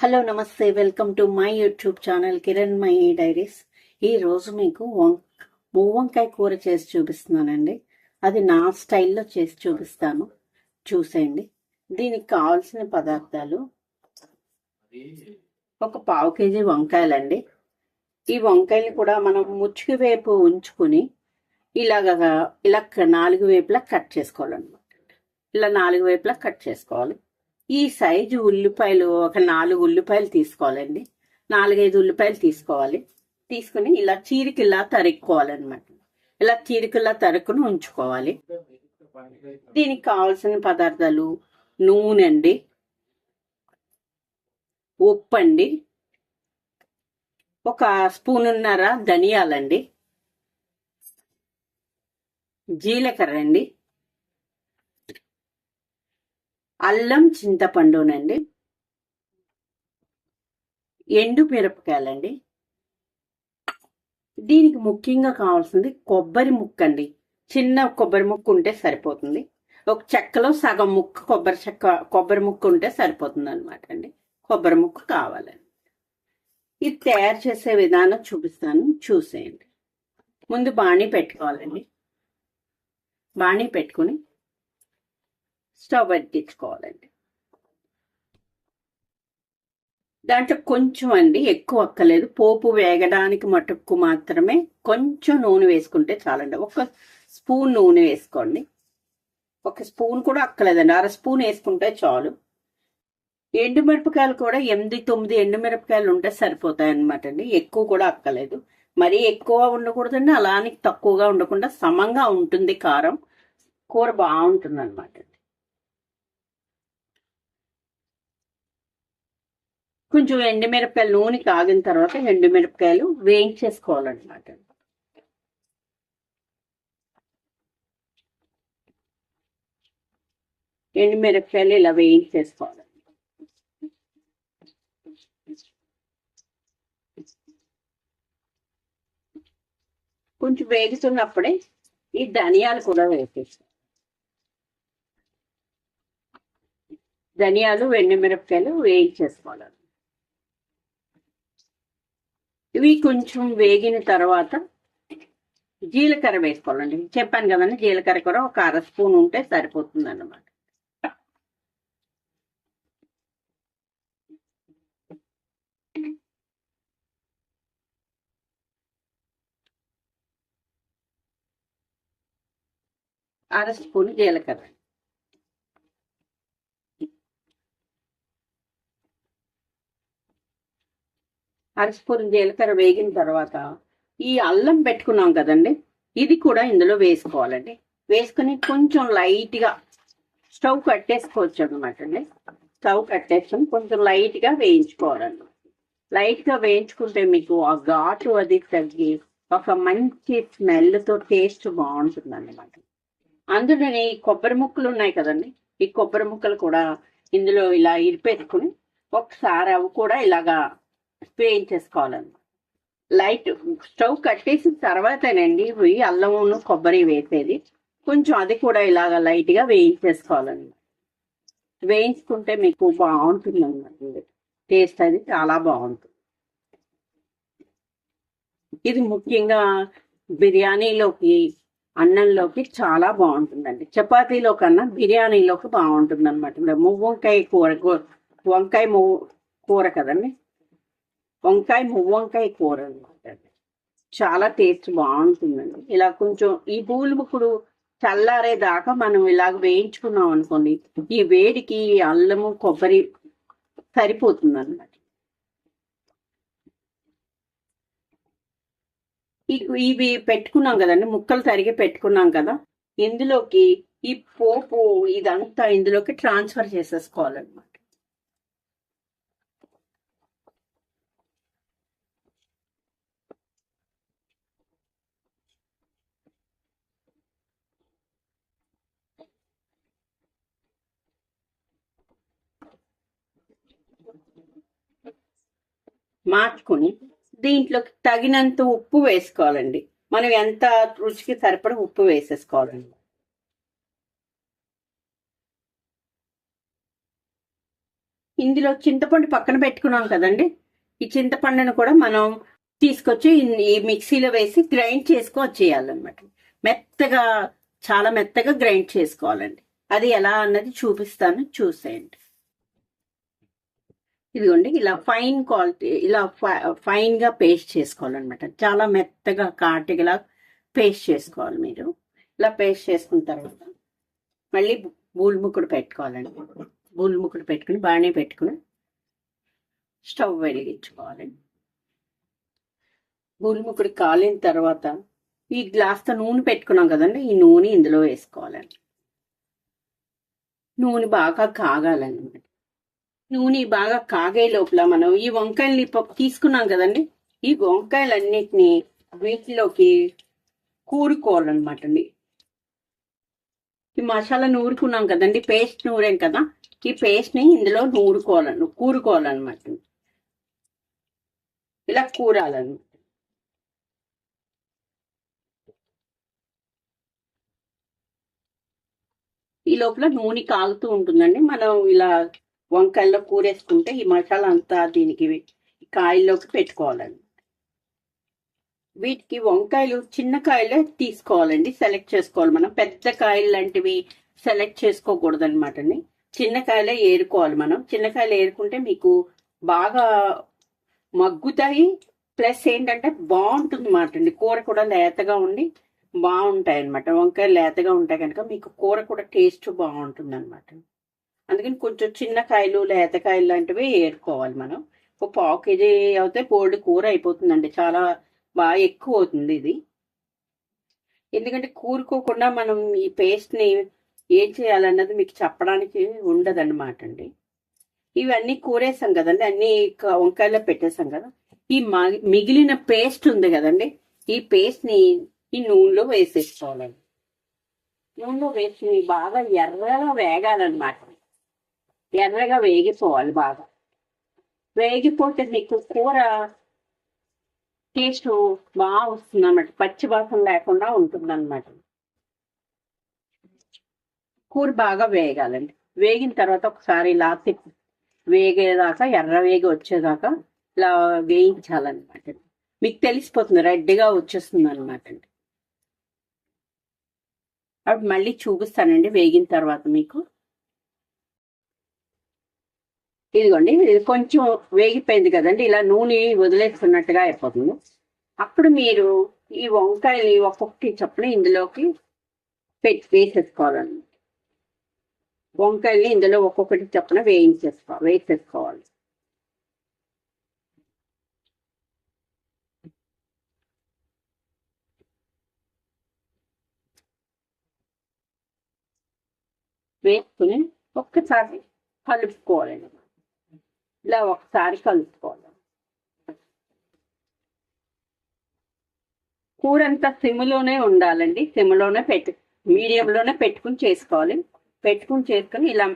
Hello నమస్తే welcome to my YouTube channel Kiran my diaries ఈరోజు మీకు వం వంకాయ కూర చేసి చూపిస్తున్నానండి. అది నా స్టైల్లో చేసి చూపిస్తాను. చూసేయండి. దీనికి కావాల్సిన పదార్థాలు. ఒక పావు కేజీ వంకాయలండి. ఈ వంకాయలు కూడా మనం ముచ్చుకి వేపు ఉంచుకుని ఇలాగా ఇలా నాలుగు వైపులా కట్ చేసుకోవాలన్నమాట. ఇలా నాలుగు వైపులా కట్ చేసుకోవాలి. ఈ సైజు ఉల్లిపాయలు ఒక నాలుగు ఉల్లిపాయలు తీసుకోవాలండి. నాలుగైదు ఉల్లిపాయలు తీసుకోవాలి. తీసుకుని ఇలా చీరికిలా తరుక్కోవాలన్నమాట. ఇలా చీరికిలా తరుక్కుని ఉంచుకోవాలి. దీనికి కావాల్సిన పదార్థాలు నూనె అండి ఉప్పు అండి ఒక స్పూనున్నర ధనియాలండి జీలకర్ర అండి అల్లం చింతపండునండి. ఎండు మిరపకాయలండి. దీనికి ముఖ్యంగా కావాల్సింది కొబ్బరి ముక్క అండి చిన్న కొబ్బరి ముక్క ఉంటే సరిపోతుంది. ఒక చెక్కలో సగం ముక్క కొబ్బరి చెక్క కొబ్బరి ముక్క ఉంటే సరిపోతుంది అనమాట అండి. కొబ్బరి ముక్క కావాలండి. ఇది తయారు చేసే విధానం చూపిస్తాను. చూసేయండి. ముందు బాణీ పెట్టుకోవాలండి. బాణీ పెట్టుకుని స్టవ్ అంటించుకోవాలండి దాంట్లో కొంచెం అండి ఎక్కువ అక్కలేదు పోపు వేగడానికి మటుకు మాత్రమే కొంచెం నూనె వేసుకుంటే చాలండి. ఒక స్పూన్ నూనె వేసుకోండి. ఒక స్పూన్ కూడా అక్కలేదండి అర స్పూన్ వేసుకుంటే చాలు. ఎండుమిరపకాయలు కూడా ఎనిమిది తొమ్మిది ఎండుమిరపకాయలు ఉంటే సరిపోతాయి అనమాట అండి. ఎక్కువ కూడా అక్కలేదు మరీ ఎక్కువ ఉండకూడదండి. అలానే తక్కువగా ఉండకుండా సమంగా ఉంటుంది కారం. కూర బాగుంటుంది అనమాట కొంచెం ఎండుమిరపకాయలు నూనె కాగిన తర్వాత ఎండుమిరపకాయలు వేయించేసుకోవాలన్నమాట. ఎండుమిరపకాయలు ఇలా వేయించేసుకోవాలి. కొంచెం వేగుతున్నప్పుడే ఈ ధనియాలు కూడా వేసేస్తాం ధనియాలు ఎండుమిరపకాయలు వేయించేసుకోవాలి. ఇవి కొంచెం వేగిన తర్వాత జీలకర్ర వేసుకోవాలండి. చెప్పాను కదండి జీలకర్ర కూడా ఒక అర స్పూన్ ఉంటే సరిపోతుంది అన్నమాట అర స్పూన్ జీలకర్ర. అరస్పూరం జీలకర్ర వేగిన తర్వాత ఈ అల్లం పెట్టుకున్నాం కదండి ఇది కూడా ఇందులో వేసుకోవాలండి. వేసుకుని కొంచెం లైట్గా స్టవ్ కట్టేసుకోవచ్చు అనమాట అండి. స్టవ్ కట్టేసుకొని కొంచెం లైట్గా వేయించుకోవాలండి. లైట్గా వేయించుకుంటే మీకు ఆ ఘాటు అది తగ్గి ఒక మంచి స్మెల్తో టేస్ట్ బాగుంటుంది అన్నమాట అందులోని కొబ్బరి ముక్కలు ఉన్నాయి కదండి ఈ కొబ్బరి ముక్కలు కూడా ఇందులో ఇలా ఇరిపేసుకుని ఒకసారి అవి కూడా ఇలాగా వేయించేసుకోవాలన్నమాట. లైట్ స్టవ్ కట్టేసిన తర్వాతనండి పోయి అల్లమును కొబ్బరి వేసేది. కొంచెం అది కూడా ఇలాగ లైట్గా వేయించేసుకోవాలన్నమాట. వేయించుకుంటే మీకు బాగుంటుంది అన్నమాట టేస్ట్ అది చాలా బాగుంటుంది. ఇది ముఖ్యంగా బిర్యానీలోకి అన్నంలోకి చాలా బాగుంటుందండి. చపాతీలో కన్నా బిర్యానీలోకి బాగుంటుంది అనమాట మువ్వు వంకాయ కూర వంకాయ మువ్వు కూర కదండి? వంకాయ మువ్వంకాయ కూర అనమాట చాలా టేస్ట్ బాగుంటుందండి. ఇలా కొంచెం ఈ పూలు ముక్కుడు చల్లారేదాకా మనం ఇలాగ వేయించుకున్నాం అనుకోండి ఈ వేడికి అల్లము కొబ్బరి సరిపోతుంది అనమాట ఇవి పెట్టుకున్నాం కదండి ముక్కలు తరిగి పెట్టుకున్నాం కదా ఇందులోకి ఈ పోపు ఇదంతా ఇందులోకి ట్రాన్స్ఫర్ చేసేసుకోవాలన్నమాట. మార్చుకుని దీంట్లోకి తగినంత ఉప్పు వేసుకోవాలండి. మనం ఎంత రుచికి సరిపడ ఉప్పు వేసేసుకోవాలండి. ఇందులో చింతపండు పక్కన పెట్టుకున్నాం కదండి. ఈ చింతపండును కూడా మనం తీసుకొచ్చి ఈ మిక్సీలో వేసి గ్రైండ్ చేసుకొని చేయాలన్నమాట మెత్తగా చాలా మెత్తగా గ్రైండ్ చేసుకోవాలండి. అది ఎలా అన్నది చూపిస్తాను చూసేయండి. ఇదిగోండి ఇలా ఫైన్ క్వాలిటీ ఇలా ఫైన్గా పేస్ట్ చేసుకోవాలన్నమాట. చాలా మెత్తగా కాటిగా పేస్ట్ చేసుకోవాలి మీరు. ఇలా పేస్ట్ చేసుకున్న తర్వాత మళ్ళీ బూల్ ముక్కుడు పెట్టుకోవాలండి. బూల్ ముక్కుడు పెట్టుకుని బాగానే పెట్టుకుని స్టవ్ వెలిగించుకోవాలి. బూల్ ముక్కుడు కాలిన తర్వాత ఈ గ్లాస్తో నూనె పెట్టుకున్నాం కదండి ఈ నూనె ఇందులో వేసుకోవాలండి. నూనె బాగా కాగాలన్నమాట. నూనె బాగా కాగే లోపల మనం ఈ వంకాయల్ని పప్పు తీసుకున్నాం కదండి. ఈ వంకాయలన్నిటిని వీటిలోకి కూరుకోవాలన్నమాట అండి. ఈ మసాలా నూరుకున్నాం కదండి పేస్ట్ నూరాం కదా. ఈ పేస్ట్ని ఇందులో నూరుకోవాలను కూరుకోవాలన్నమాట ఇలా కూరాలన్నమాట. ఈ లోపల నూనె కాగుతూ ఉంటుందండి. మనం ఇలా వంకాయల్లో కూరేసుకుంటే ఈ మసాలా అంతా దీనికి కాయల్లోకి పెట్టుకోవాలండి. వీటికి వంకాయలు చిన్న కాయలే తీసుకోవాలండి. సెలెక్ట్ చేసుకోవాలి మనం. పెద్ద కాయలు లాంటివి సెలెక్ట్ చేసుకోకూడదు అనమాట అండి. చిన్న కాయలే ఏరుకోవాలి మనం. చిన్న కాయలు ఏరుకుంటే మీకు బాగా మగ్గుతాయి. ప్లస్ ఏంటంటే బాగుంటుంది అనమాట అండి. కూర కూడా లేతగా ఉండి బాగుంటాయి అనమాట వంకాయలు లేతగా ఉంటాయి కనుక మీకు కూర కూడా టేస్ట్ బాగుంటుంది అనమాట అందుకని కొంచెం చిన్న కాయలు లేత కాయలు లాంటివి ఏరుకోవాలి మనం. ఒక పావు కేజీ అయితే బోల్డ్ కూర అయిపోతుందండి. చాలా బాగా ఎక్కువ అవుతుంది ఇది. ఎందుకంటే కూరుకోకుండా మనం ఈ పేస్ట్ని ఏం చేయాలన్నది మీకు చెప్పడానికి ఉండదన్నమాట అండి. ఇవన్నీ కూరేసాం కదండి. అన్ని క- వంకాయలో పెట్టేసాం కదా. ఈ మ- మిగిలిన పేస్ట్ ఉంది కదండి. ఈ పేస్ట్ని ఈ నూనెలో వేసేసుకోవాలండి. నూనెలో వేసి బాగా ఎర్రగా వేగాలన్నమాట. ఎర్రగా వేగిపోవాలి బాగా వేగిపోతే మీకు కూర టేస్ట్ బాగా వస్తుంది అన్నమాట పచ్చి వాసన లేకుండా ఉంటుంది అనమాట కూర బాగా వేగాలండి వేగిన తర్వాత ఒకసారి ఇలా తిప్పి వేగేదాకా ఎర్ర వేగి వచ్చేదాకా ఇలా వేయించాలన్నమాట మీకు తెలిసిపోతుంది రెడ్గా వచ్చేస్తుంది అనమాట అండి అప్పుడు మళ్ళీ చూపిస్తానండి వేగిన తర్వాత మీకు ఇదిగోండి ఇది కొంచెం వేగిపోయింది కదండి ఇలా నూనె వదిలేస్తున్నట్టుగా అయిపోతుంది. అప్పుడు మీరు ఈ వంకాయలు ఒక్కొక్కటి చొప్పున ఇందులోకి పెట్టి వేసేసుకోవాలండి. వంకాయల్ని ఇందులో ఒక్కొక్కటి చొప్పున వేయించేసుకో వేసేసుకోవాలి. వేసుకుని ఒక్కసారి కలుపుకోవాలండి. ఇలా ఒకసారి కలుపుకోవడం కూర అంతా సిమ్లోనే ఉండాలండి సిమ్లోనే పెట్టు మీడియంలోనే పెట్టుకుని చేసుకోవాలి. పెట్టుకుని చేసుకుని ఇలా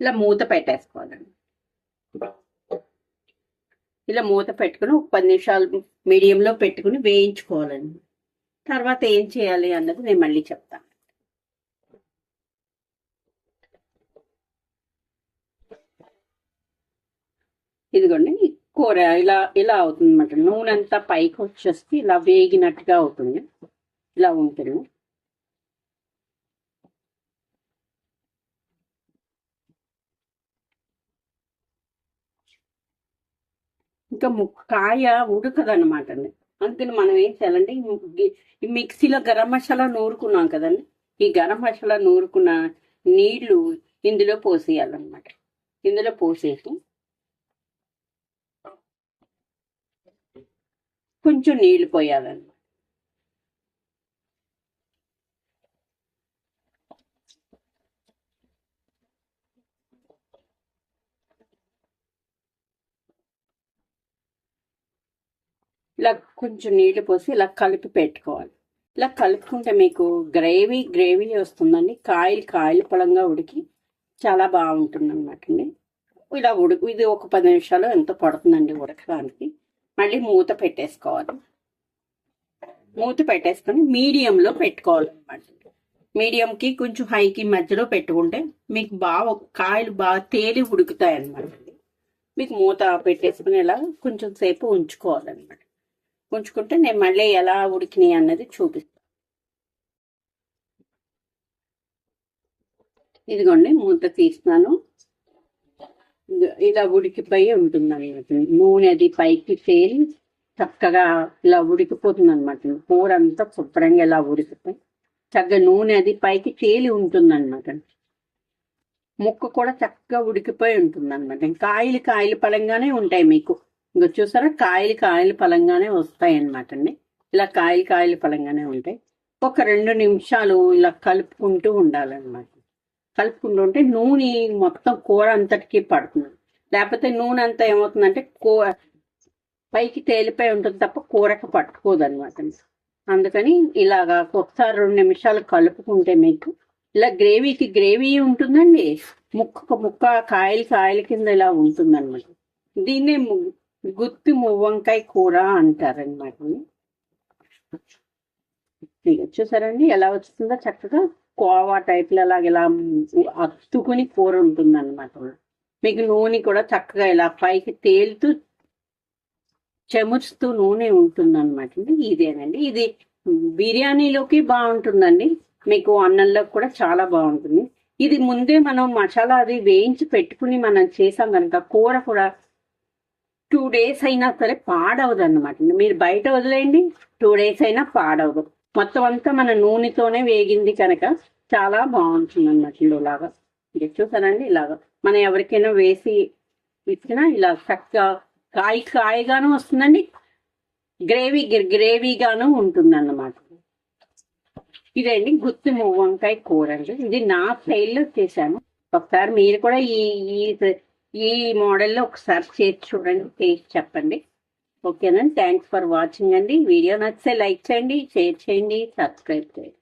ఇలా మూత పెట్టేసుకోవాలండి ఇలా మూత పెట్టుకుని ఒక పది నిమిషాలు మీడియంలో పెట్టుకుని వేయించుకోవాలండి. తర్వాత ఏం చేయాలి అన్నది నేను మళ్ళీ చెప్తాను. ఇదిగోండి కూర ఇలా ఇలా అవుతుంది అనమాట నూనె అంతా పైకి వచ్చేస్తే ఇలా వేగినట్టుగా అవుతుంది. ఇలా ఉంటుంది. ఇంకా ము- కాయ ఉడకదనమాట అండి. అందుకని మనం ఏం చేయాలంటే ఈ మిక్సీలో గరం మసాలా నూరుకున్నాం కదండి. ఈ గరం మసాలా నూరుకున్న నీళ్ళు ఇందులో పోసేయాలన్నమాట. ఇందులో పోసేసి కొంచెం నీళ్ళు పోయాలన్నమాట. ఇలా కొంచెం నీళ్ళు పోసి ఇలా కలిపి పెట్టుకోవాలి. ఇలా కలుపుకుంటే మీకు గ్రేవీ గ్రేవీ వస్తుందండి. కాయలు కాయలు పొలంగా ఉడికి చాలా బాగుంటుంది అనమాట అండి. ఇలా ఉడుకు ఇది ఒక పది నిమిషాలు ఎంత పడుతుందండి ఉడకడానికి. మళ్ళీ మూత పెట్టేసుకోవాలి. మూత పెట్టేసుకొని మీడియంలో పెట్టుకోవాలన్నమాట. మీడియంకి కొంచెం హైకి మధ్యలో పెట్టుకుంటే మీకు బాగా కాయలు బాగా తేలి ఉడుకుతాయి అనమాట మీకు మూత పెట్టేసుకుని ఇలా కొంచెం సేపు ఉంచుకోవాలన్నమాట. ఉంచుకుంటే నేను మళ్ళీ ఎలా ఉడికినాయి అన్నది చూపిస్తాను ఇదిగోండి మూత తీస్తున్నాను. ఇలా ఉడికిపోయి ఉంటుంది అనమాట నూనె అది పైకి తేలి చక్కగా ఇలా ఉడికిపోతుంది అనమాట కూర అంతా శుభ్రంగా ఇలా ఉడికిపోయి చక్కగా నూనె అది పైకి తేలి ఉంటుంది అనమాట ముక్క కూడా చక్కగా ఉడికిపోయి ఉంటుంది అనమాట కాయలు కాయలు పలంగానే ఉంటాయి మీకు. ఇంకా చూసారా? కాయలు కాయలు పలంగానే వస్తాయి అనమాట అండి. ఇలా కాయలు కాయలు పలంగానే ఉంటాయి. ఒక రెండు నిమిషాలు ఇలా కలుపుకుంటూ ఉండాలన్నమాట. కలుపుకుంటూ ఉంటే నూనె మొత్తం కూర అంతటికి పడుతుంది. లేకపోతే నూనె అంతా ఏమవుతుందంటే కూ పైకి తేలిపోయి ఉంటుంది తప్ప కూరకు పట్టుకోదు అనమాట అందుకని ఇలాగా ఒకసారి రెండు నిమిషాలు కలుపుకుంటే మీకు ఇలా గ్రేవీకి గ్రేవీ ఉంటుందండి. ముక్క ముక్క కాయలు కాయల కింద ఇలా ఉంటుందన్నమాట. దీన్నే గుత్తి మువ్వంకాయ కూర అంటారనమాట చూసారండి ఎలా వస్తుందో చక్కగా. కోవా టైప్లో అలాగ ఇలా అత్తుకుని కూర ఉంటుంది అనమాట మీకు నూనె కూడా చక్కగా ఇలా పైకి తేలుతూ చెమురుస్తూ నూనె ఉంటుంది అనమాట ఇదేనండి. ఇది బిర్యానీలోకి బాగుంటుందండి. మీకు అన్నంలో కూడా చాలా బాగుంటుంది. ఇది ముందే మనం మసాలా అది వేయించి పెట్టుకుని మనం చేసాం కనుక కూర కూడా టూ డేస్ అయినా సరే పాడవదు అనమాట మీరు బయట వదిలేయండి. టూ డేస్ అయినా పాడవదు. మొత్తం అంతా మన నూనెతోనే వేగింది కనుక చాలా బాగుంటుంది అనమాట ఇలాగా ఇది చూసానండి ఇలాగా. మనం ఎవరికైనా వేసి ఇచ్చినా ఇలా చక్కగా కాయ కాయగాను వస్తుందండి. గ్రేవీ గ్రేవీగాను ఉంటుంది అన్నమాట ఇదండి గుత్తి వంకాయ కూర అండి ఇది నా స్టైల్లో చేశాను. ఒకసారి మీరు కూడా ఈ ఈ ఈ మోడల్లో ఒకసారి చేసి చూడండి టేస్ట్ చెప్పండి. ఓకేనండి. థ్యాంక్స్ ఫర్ వాచింగ్ అండి. వీడియో నచ్చితే లైక్ చేయండి షేర్ చేయండి సబ్స్క్రైబ్ చేయండి.